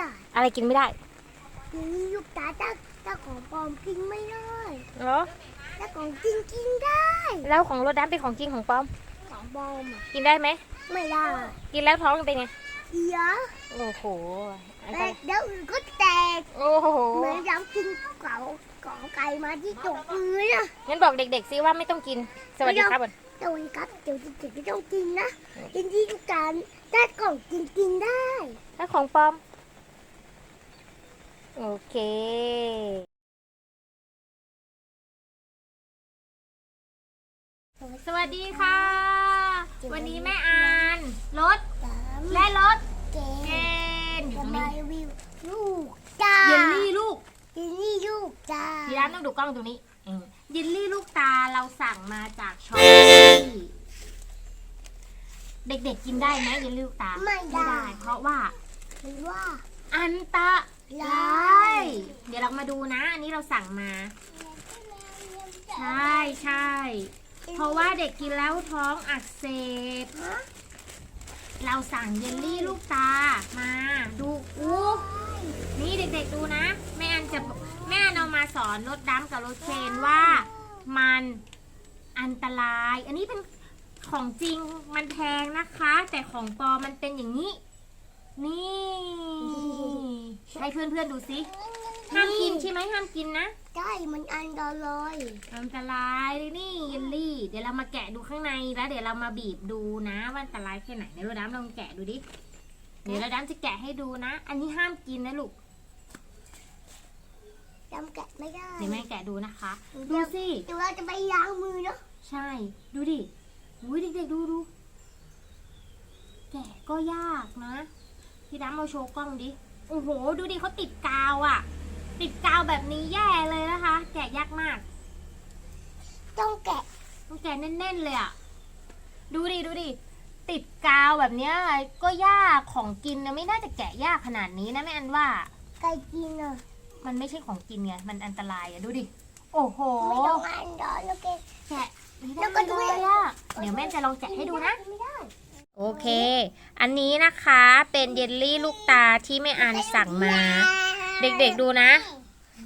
ได้อะไรกินไม่ได้ทีนี้ลูกตาเจ้าเจ้าของปลอมกินไม่ได้เหรอเจ้าของจริงกินได้ แล้วของรถดำเป็นของจริงของปลอม ของปลอมอะกินได้ไหม ไม่ได้กินแล้วท้องเป็นไงเสียโอ้โหอันแต่ตรายเดี๋ยวอื่นก็แตกโอ้โหเหมือนย้ำกินเก่าของไก่มาที่ตกพื้นอะงั้นบอกเด็กๆซิว่าไม่ต้องกิน สวัสดีครับก่อนเดี๋ยววันนี้ครับเดี๋ยวเด็กๆไม่ต้องกินนะกินที่ทุกการได้กล่องกินกินได้แล้วของปลอม โอเคสวัสดีค่ะ วันนี้แม่อานรถสามและรถเกเกณฑ์อยู่จะตรงมานี้รีวิวลูกจ้าเยลลี่ลูกเยลลี่ลูกจ้าที่ร้านต้องดูกล้องตรงนี้เออเยลลี่ลูกตาเราสั่งมาจากช้อปปี้เด็กๆกินได้ไหมเยลลี่ลูกตาไม่ได้ เพราะว่าหรือว่าอันตะล ไลายเดี๋ยวเรามาดูนะ อันนี้เราสั่งมา ใช่ใช่ เพราะว่าเด็กกินแล้วท้องอักเสบฮะเราสั่งเยลลี่ลูกตา มา ดูอู้นี่เด็กๆดูนะ แม่อันจะแม่อันเอามาสอนรถดำกับรถเคนว่ามันอันตราย อันนี้เป็นของจริงมันแพงนะคะ แต่ของปลอมมันเป็นอย่างนี้ นี่ ให้เพื่อนๆดูสิห้ามกินใช่ไหมห้ามกินนะใช่มันอันตรายอันตรายนี่เยลลี่ เดี๋ยวเรามาแกะดูข้างในแล้ว เดี๋ยวเรามาบีบดูนะว่าอันตรายแค่ไหนในรถดำลองแกะดูดิเดี๋ยวรถดำจะแกะให้ดูนะ อันนี้ห้ามกินนะลูกจำแกะไม่ได้เดี๋ยวแม่แกะดูนะคะ ดูสิเดี๋ยวเราจะไปล้างมือเนาะใช่ ดูดิอุ้ยเด็กๆดูดูแกะก็ยากนะ พี่ดำเอาโชว์กล้องดิ โอ้โห ดูดิเขาติดกาวอะ่ะ ติดกาวแบบนี้แย่เลยนะคะ แกะยากมาก ต้องแกะต้องแกะแน่นๆเลยอะ่ะ ดูดิ ดูดิ ติดกาวแบบเนี้ยก็ยากของกินนะไม่น่าจะแกะยากขนาดนี้นะแม่อันว่า ไก่กินอะมันไม่ใช่ของกินไง มันอันตรายอะ่ะดูดิ โอ้โห ไม่ต้องอันตรายแล้วแกแกะไม่ได้แล้วก็ดูเลยอะเดี๋ยวแม่จะลองแกะให้ดูนะไม่ได้ โอเค อันนี้นะคะเป็นเยลลี่ลูกตาที่แม่อันสั่งมา เด็กๆดูนะ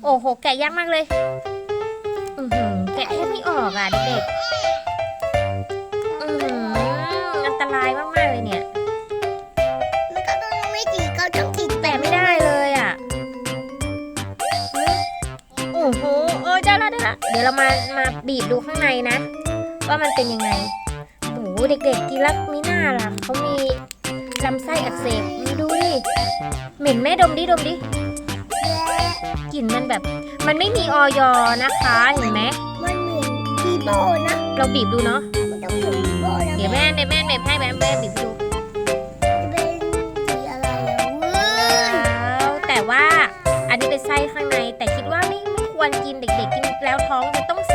โอ้โห แกะยากมากเลย อือหือแกะแทบไม่ออกอะเด็กๆอือหืออันตรายมากๆเลยเนี่ย มันก็ต้องไม่ติดก็ต้องติดแตะไม่ได้เลยอะโอ้โหเออได้ละได้ละ เดี๋ยวเรามามาบีบดูข้างในนะ ว่ามันเป็นยังไงโอ้โห เด็กๆกินแล้วมีหน้าล่ะเขามีลำไส้อักเสบดูดิเหม็นแม่ดมดิดมดิกลิ่นมันแบบ มันไม่มีออยนะคะเห็นไหมมันเหมือนทีโบนะเราบีบดูเนาะมันต้องเหมือนทีโบนะเดี๋ยวแม่เดี๋ยวแม่เบ็บให้แม่แม่บีบดูจะเป็นสีอะไรอะเว้ยแล้วแต่ว่าอันนี้เป็นไส้ข้างใน แต่คิดว่าไม่ไม่ควรกินเด็ก ๆ กินแล้วท้องจะต้องเ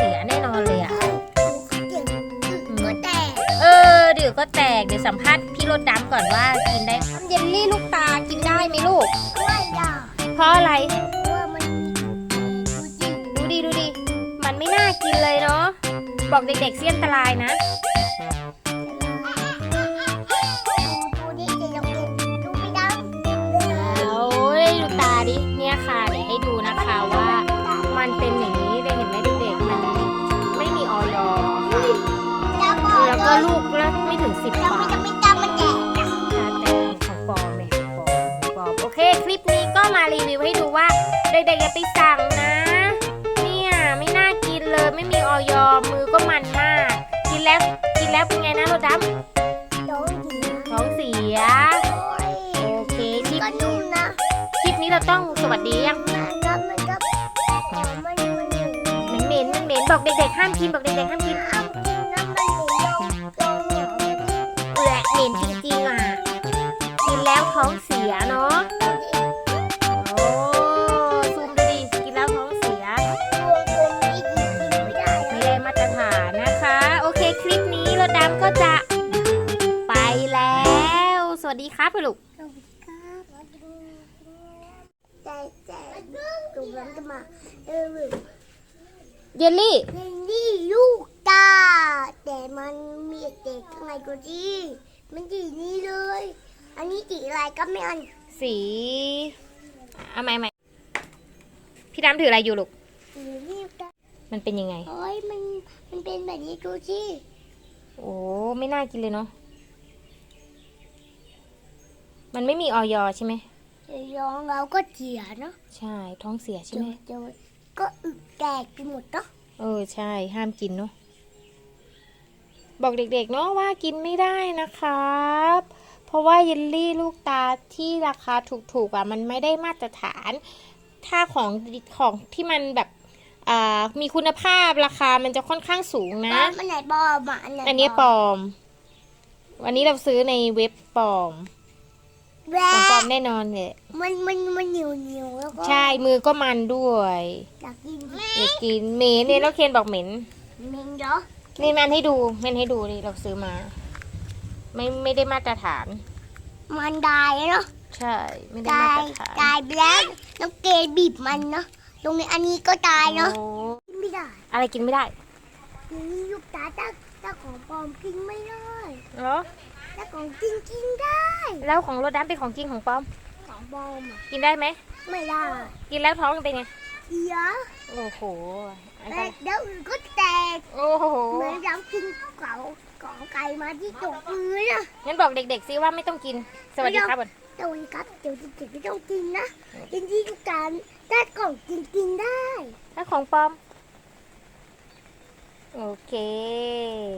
ก็แตก เดี๋ยวสัมภาษณ์พี่รถดำก่อนว่ากินได้เยลลี่ลูกตากินได้ไหมลูก ไม่ได้เพราะอะไร เพราะว่ามันดูจริงดูดิดูดิ มันไม่น่ากินเลยเนาะ บอกเด็กๆเสี่ยอันตรายนะดูดิจะลองกินดูไม่ได้ เอาได้ดูตาดิ เนี่ยค่ะ เดี๋ยวให้ดูนะคะ งปลอมโอเค คลิปนี้ก็มารีวิวให้ดูว่า เด็กๆอย่าไปสั่งนะ เนี่ยไม่น่ากินเลยไม่มีออยมือก็มันมาก กินแล้วกินแล้วเป็นไงนะรถดโดนดีำท้องเสีย โอเคคลิปก็นุ่มนะคลิปนี้เราต้องสวัสดียังมันก็มันก็มันมันมันเหม็นเหม็นเหม็นบอกเด็กๆห้ามกินบอกเด็กๆห้ามกิน แหละเหม็นจริงๆอะ กินแล้วท้องเสียเนาะ โอ้ซูมดูดิกินแล้วท้องเสียวงกลมนี่กินไม่ได้ไม่ได้มาตรฐานนะคะ โอเคคลิปนี้รถดำก็จะไปแล้ว สวัสดีครับลูกสวัสดีครับแต่แต่ตุ่มน้ำจะมเยลลี่เรนนี่ลูกตาแต่มันมีเด็กข้างในก็ดี มันสีนี้เลย อันนี้สีอะไรก็ไม่อันสีเอาใหม่ใหม่พี่ดำถืออะไรอยู่ลูกหรือรีบกันมันเป็นยังไง โอ้ยมันมันเป็นแบบนี้ดูสิโอ้ไม่น่ากินเลยเนาะ มันไม่มีออยใช่ไหม เดี๋ยวย้องเราก็เจียเนาะใช่ ท้องเสียใช่เดี๋ยไหวมเดี๋ยวก็อึแตกไปหมดเนาะ เออ ใช่ ห้ามกินเนาะ บอกเด็กๆเนาะว่ากินไม่ได้นะครับ เพราะว่าเยลลี่ลูกตาที่ราคาถูกๆอะมันไม่ได้มาตรฐาน ถ้าของของที่มันแบบอ่ามีคุณภาพราคามันจะค่อนข้างสูงบนะอมอันไหนบอมอะอันไหนอันนี้ปลอม วันนี้เราซื้อในเว็บปลอมแวของปลอมะแน่นอนเลยมันมันมันเหนียวเหนียวแล้วก็ใช่มือก็มันด้วยอยากกินเด็กกินเหม็นเนี่ยแล้วเคนบอกเหม็นเมนเนาะ นี่แมนให้ดูแมนให้ดูดิเราซื้อมา ไม่ไม่ได้มาตรฐาน มันตายเนาะใช่ ไม่ได้ตามาตยรฐานตายไปแล้วน้องเกดบีบมันเนาะตรงนี้อันนี้ก็ตายเนาะโอ้กินไม่ได้อะไรกินไม่ได้อย่างนี้ลูกตาตาตาของปลอมกินไม่ได้เหรอตาของจริงกินได้ แล้วของรถดำเป็นของจริงของปลอม ของปลอมอะกินได้ไหม ไม่ได้กินแล้วท้องเป็นไงเสียโอ้โหอันตแต่รายเดี๋ยวอื่นก็แตกโอ้โห เหมือนย้ำกินเก่าของไก่มาที่ตกพื้นอะงั้นบอกเด็กๆซิว่าไม่ต้องกิน สวัสดีครับก่อนแต่วันครับเดี๋ยวเด็กๆไม่ต้องกินนะกินที่ทุกการถ้ากล่องกินกินได้ ถ้าของปลอม โอเค